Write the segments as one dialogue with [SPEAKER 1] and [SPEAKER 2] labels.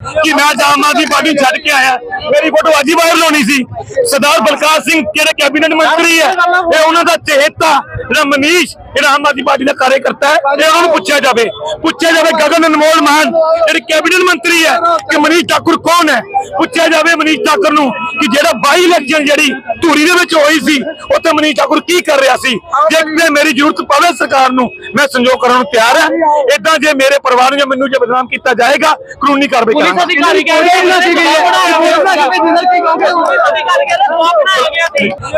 [SPEAKER 1] ਕਿ ਮੈਂ ਅੱਜ ਆਮ ਆਦਮੀ ਪਾਰਟੀ ਛੱਡ ਕੇ ਆਇਆ। ਮੇਰੀ ਫੋਟੋ ਅੱਜ ਹੀ ਵਾਇਰਲ ਹੋਣੀ ਸੀ। ਸਰਦਾਰ ਬਲਕਾਰ ਸਿੰਘ ਜਿਹੜੇ ਕੈਬਨਿਟ ਮੰਤਰੀ ਹੈ? ਇਹ ਉਹਨਾਂ ਦਾ ਚਹੇਤਾ ਜਿਹੜਾ ਮਨੀਸ਼ ਜਿਹੜਾ ਆਮ ਆਦਮੀ ਪਾਰਟੀ ਦਾ ਕਾਰਜਕਰਤਾ ਹੈ ਇਹ ਉਹਨਾਂ ਨੂੰ ਪੁੱਛਿਆ ਜਾਵੇ। ਪੁੱਛਿਆ ਜਾਵੇ ਗਗਨ ਅਨਮੋਲ ਮਾਨ ਜਿਹੜੇ ਕੈਬਨਿਟ ਮੰਤਰੀ ਹੈ ਕਿ ਮਨੀਸ਼ ਠਾਕੁਰ ਕੌਣ ਹੈ? ਪੁੱਛਿਆ ਜਾਵੇ ਮਨੀਸ਼ ਠਾਕੁਰ ਨੂੰ ਕਿ ਜਿਹੜਾ ਬਾਈ ਇਲੈਕਸ਼ਨ ਜਿਹੜੀ ਧੂਰੀ ਦੇ ਵਿੱਚ ਹੋਈ ਸੀ ਉੱਥੇ ਮਨੀਸ਼ ਠਾਕੁਰ ਕੀ ਕਰ ਰਿਹਾ ਸੀ? ਜੇ ਮੇਰੀ ਜ਼ਰੂਰਤ ਪਵੇ ਸਰਕਾਰ ਨੂੰ ਮੈਂ ਸੰਯੋਗ ਕਰਨ ਨੂੰ ਤਿਆਰ ਹਾਂ। ਇਦਾਂ ਜੇ ਮੇਰੇ ਪਰਿਵਾਰ ਨੂੰ ਜਾਂ ਮੈਨੂੰ ਜੇ ਬਦਨਾਮ ਕੀਤਾ ਜਾਏਗਾ ਕਾਨੂੰਨੀ ਕਾਰਵਾਈ
[SPEAKER 2] ਪੁਲਿਸ
[SPEAKER 1] ਕਰਾਂਗਾ।
[SPEAKER 2] ਅਧਿਕਾਰੀ ਕਹਿੰਦੇ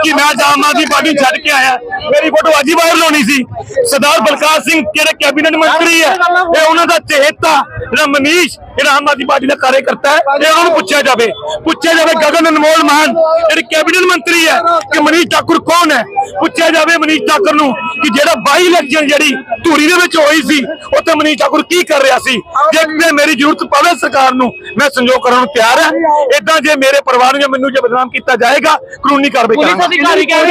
[SPEAKER 1] ਕਿ ਮੈਂ ਅੱਜ ਆਮ ਆਦਮੀ ਪਾਰਟੀ ਛੱਡ ਕੇ ਆਇਆ। ਮੇਰੀ ਫੋਟੋ ਅੱਜ ਹੀ ਵਾਇਰਲ ਹੋਣੀ ਸੀ। ਸਰਦਾਰ ਬਲਕਾਰ ਸਿੰਘ ਜਿਹੜੇ ਕੈਬਨਿਟ ਮੰਤਰੀ ਹੈ ਇਹ ਉਹਨਾਂ ਦਾ ਚਹੇਤਾ ਜਿਹੜਾ ਮਨੀਸ਼ ਜਿਹੜਾ ਆਮ ਆਦਮੀ ਪਾਰਟੀ ਦਾ ਕਾਰਜਕਰਤਾ ਹੈ ਇਹ ਉਹਨਾਂ ਨੂੰ ਪੁੱਛਿਆ ਜਾਵੇ। ਪੁੱਛਿਆ ਜਾਵੇ ਗਗਨ ਅਨਮੋਲ ਮਾਨ ਜਿਹੜੇ ਕੈਬਨਿਟ ਮੰਤਰੀ ਹੈ ਕਿ ਮਨੀਸ਼ ਠਾਕੁਰ ਕੌਣ ਹੈ? ਪੁੱਛਿਆ ਜਾਵੇ ਮਨੀਸ਼ ਠਾਕੁਰ ਨੂੰ ਕਿ ਜਿਹੜਾ ਬਾਈ ਇਲੈਕਸ਼ਨ ਜਿਹੜੀ ਧੂਰੀ ਦੇ ਵਿੱਚ ਹੋਈ ਸੀ ਉੱਥੇ ਮਨੀਸ਼ ਠਾਕੁਰ ਕੀ ਕਰ ਰਿਹਾ ਸੀ? ਜੇ ਮੇਰੀ ਜ਼ਰੂਰਤ ਪਵੇ ਸਰਕਾਰ ਨੂੰ ਮੈਂ ਸੰਯੋਗ ਕਰਨ ਨੂੰ ਤਿਆਰ ਹਾਂ। ਇਦਾਂ ਜੇ ਮੇਰੇ ਪਰਿਵਾਰ ਨੂੰ ਜਾਂ ਮੈਨੂੰ ਜੇ ਬਦਨਾਮ ਕੀਤਾ ਜਾਏਗਾ ਕਾਨੂੰਨੀ ਕਾਰਵਾਈ
[SPEAKER 2] ਪੁਲਿਸ
[SPEAKER 1] ਕਰਾਂਗਾ।
[SPEAKER 2] ਅਧਿਕਾਰੀ ਕਹਿੰਦੇ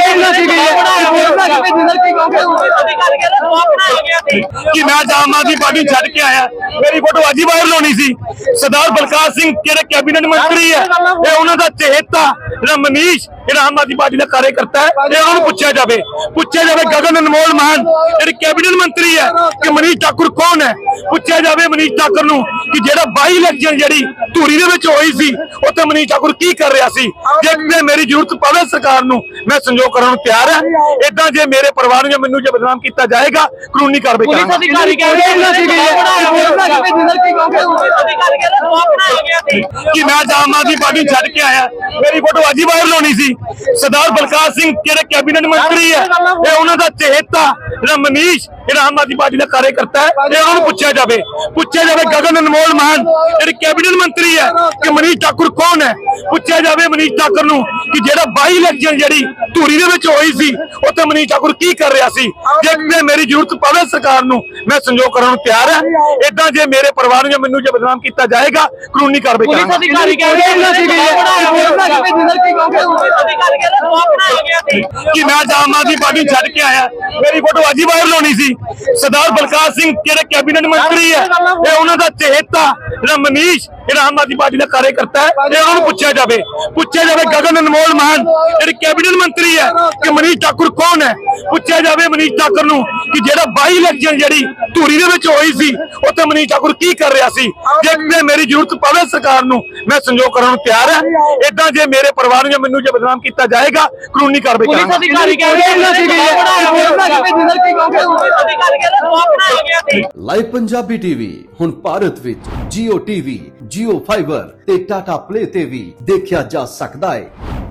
[SPEAKER 2] ਇਹਨਾਂ ਸੀ।
[SPEAKER 1] ਕਿ ਮੈਂ ਅੱਜ ਆਮ ਆਦਮੀ ਪਾਰਟੀ ਛੱਡ ਕੇ ਆਇਆ। ਮੇਰੀ ਫੋਟੋ ਅੱਜ ਹੀ ਵਾਇਰਲ ਹੋਣੀ ਸੀ। ਸਰਦਾਰ ਬਲਕਾਰ ਸਿੰਘ ਕਿਹੜੇ ਕੈਬਨਿਟ ਮੰਤਰੀ ਹੈ, ਇਹ ਉਹਨਾਂ ਦਾ ਚਹੇਤਾ ਜਿਹੜਾ ਮਨੀਸ਼ ਜਿਹੜਾ ਆਮ ਆਦਮੀ ਪਾਰਟੀ ਦਾ ਕਾਰਜਕਰਤਾ ਹੈ ਇਹ ਉਹਨਾਂ ਨੂੰ ਪੁੱਛਿਆ ਜਾਵੇ। ਪੁੱਛਿਆ ਜਾਵੇ ਗਗਨ ਅਨਮੋਲ ਮਾਨ ਜਿਹੜੇ ਕੈਬਨਿਟ ਮੰਤਰੀ ਹੈ ਕਿ ਮਨੀਸ਼ ਠਾਕੁਰ ਕੌਣ ਹੈ? ਪੁੱਛਿਆ ਜਾਵੇ ਮਨੀਸ਼ ਠਾਕੁਰ ਨੂੰ ਕਿ ਜਿਹੜਾ ਬਾਈ ਇਲੈਕਸ਼ਨ ਜਿਹੜੀ ਧੂਰੀ ਦੇ ਵਿੱਚ ਹੋਈ ਸੀ ਉੱਥੇ ਮਨੀਸ਼ ਠਾਕੁਰ ਕੀ ਕਰ ਰਿਹਾ ਸੀ? ਜੇ ਮੇਰੀ ਜ਼ਰੂਰਤ ਪਵੇ ਸਰਕਾਰ ਨੂੰ ਮੈਂ ਸੰਯੋਗ ਕਰਨ ਨੂੰ ਤਿਆਰ ਹਾਂ। ਇਦਾਂ ਜੇ ਮੇਰੇ ਪਰਿਵਾਰ ਨੂੰ ਜਾਂ ਮੈਨੂੰ ਜੇ ਬਦਨਾਮ ਕੀਤਾ ਜਾਏਗਾ ਕਾਨੂੰਨੀ ਕਾਰਵਾਈ
[SPEAKER 2] ਪੁਲਿਸ
[SPEAKER 1] ਕਰਾਂਗਾ।
[SPEAKER 2] ਅਧਿਕਾਰੀ ਕਹਿੰਦੇ ਇਹਨਾਂ ਸੀ
[SPEAKER 1] ਕਿ ਮੈਂ ਆਮ ਆਦਮੀ ਪਾਰਟੀ ਛੱਡ ਕੇ ਆਇਆ। ਮੇਰੀ ਫੋਟੋ ਅੱਜ ਹੀ ਵਾਇਰਲ ਹੋਣੀ ਸੀ। ਸਰਦਾਰ ਬਲਕਾਰ ਸਿੰਘ, ਜਿਹੜੇ ਕੈਬਨਿਟ ਮੰਤਰੀ ਹੈ, ਇਹ ਉਹਨਾਂ ਦਾ ਚਹੇਤਾ ਜਿਹੜਾ ਮਨੀਸ਼ ਜਿਹੜਾ ਆਮ ਆਦਮੀ ਪਾਰਟੀ ਦਾ ਕਾਰਜਕਰਤਾ ਹੈ, ਇਹ ਉਹਨਾਂ ਨੂੰ ਪੁੱਛਿਆ ਜਾਵੇ। ਪੁੱਛਿਆ ਜਾਵੇ ਗਗਨ ਅਨਮੋਲ ਮਾਨ ਜਿਹੜੇ ਕੈਬਨਿਟ ਮੰਤਰੀ ਹੈ, ਕਿ ਮਨੀਸ਼ ਠਾਕੁਰ ਕੌਣ ਹੈ? ਪੁੱਛਿਆ ਜਾਵੇ ਮਨੀਸ਼ ਠਾਕੁਰ ਨੂੰ। ਕਿ ਜਿਹੜਾ ਬਾਈ ਇਲੈਕਸ਼ਨ ਜਿਹੜੀ ਧੂਰੀ ਦੇ ਵਿੱਚ ਹੋਈ ਸੀ ਉੱਥੇ ਮਨੀਸ਼ ਠਾਕੁਰ ਕੀ ਕਰ ਰਿਹਾ ਸੀ? ਜੇ ਕਿਤੇ ਮੇਰੀ ਜ਼ਰੂਰਤ ਪਵੇ ਸਰਕਾਰ ਨੂੰ ਮੈਂ ਸੰਯੋਗ ਕਰਨ ਨੂੰ ਤਿਆਰ ਹਾਂ। ਇਦਾਂ ਜੇ ਮੇਰੇ ਪਰਿਵਾਰ ਨੂੰ ਜਾਂ ਮੈਨੂੰ ਜੇ ਬਦਨਾਮ ਕੀਤਾ ਜਾਏਗਾ ਕਾਨੂੰਨੀ ਕਾਰਵਾਈ
[SPEAKER 2] ਪੁਲਿਸ
[SPEAKER 1] ਕਰਾਂਗਾ।
[SPEAKER 2] ਅਧਿਕਾਰੀ ਕਹਿੰਦੇ
[SPEAKER 1] ਕਿ ਮੈਂ ਅੱਜ ਆਮ ਆਦਮੀ ਪਾਰਟੀ ਛੱਡ ਕੇ ਆਇਆ। ਮੇਰੀ ਫੋਟੋ ਅੱਜ ਹੀ ਵਾਇਰਲ ਹੋਣੀ ਸੀ। ਸਰਦਾਰ ਬਲਕਾਰ ਸਿੰਘ ਜਿਹੜੇ ਕੈਬਨਿਟ ਮੰਤਰੀ ਹੈ ਇਹ ਉਹਨਾਂ ਦਾ ਚਹੇਤਾ ਜਿਹੜਾ ਮਨੀਸ਼ ਜਿਹੜਾ ਆਮ ਆਦਮੀ ਪਾਰਟੀ ਦਾ ਕਾਰਜਕਰਤਾ ਹੈ ਇਹ ਉਹਨਾਂ ਨੂੰ ਪੁੱਛਿਆ ਜਾਵੇ। ਪੁੱਛਿਆ ਜਾਵੇ ਗਗਨ ਅਨਮੋਲ ਮਾਨ ਜਿਹੜੇ ਕੈਬਨਿਟ ਮੰਤਰੀ ਹੈ ਕਿ ਮਨੀਸ਼ ਠਾਕੁਰ ਕੌਣ ਹੈ? ਪੁੱਛਿਆ ਜਾਵੇ ਮਨੀਸ਼ ਠਾਕੁਰ ਨੂੰ ਕਿ ਜਿਹੜਾ ਬਾਈ ਇਲੈਕਸ਼ਨ ਜਿਹੜੀ ਧੂਰੀ ਦੇ ਵਿੱਚ ਹੋਈ ਸੀ ਉੱਥੇ ਮਨੀਸ਼ ਠਾਕੁਰ ਕੀ ਕਰ ਰਿਹਾ ਸੀ? ਜੇ ਕਿਤੇ ਮੇਰੀ ਜ਼ਰੂਰਤ ਪਵੇ ਸਰਕਾਰ ਨੂੰ ਮੈਂ ਸੰਯੋਗ ਕਰਨ ਨੂੰ ਤਿਆਰ ਹਾਂ। ਇਦਾਂ ਜੇ ਮੇਰੇ ਪਰਿਵਾਰ ਨੂੰ ਜਾਂ ਮੈਨੂੰ ਜੇ ਬਦਨਾਮ ਕੀਤਾ ਜਾਏਗਾ ਕਾਨੂੰਨੀ ਕਾਰਵਾਈ
[SPEAKER 2] ਪੁਲਿਸ
[SPEAKER 1] ਕਰਾਂਗਾ।
[SPEAKER 2] ਅਧਿਕਾਰੀ ਕਹਿੰਦੇ
[SPEAKER 3] ਲਾਈਵ ਪੰਜਾਬੀ ਟੀਵੀ ਹੁਣ ਭਾਰਤ ਵਿੱਚ Jio TV, Jio Fiber ਤੇ Tata Play ਤੇ ਵੀ ਦੇਖਿਆ ਜਾ ਸਕਦਾ ਹੈ।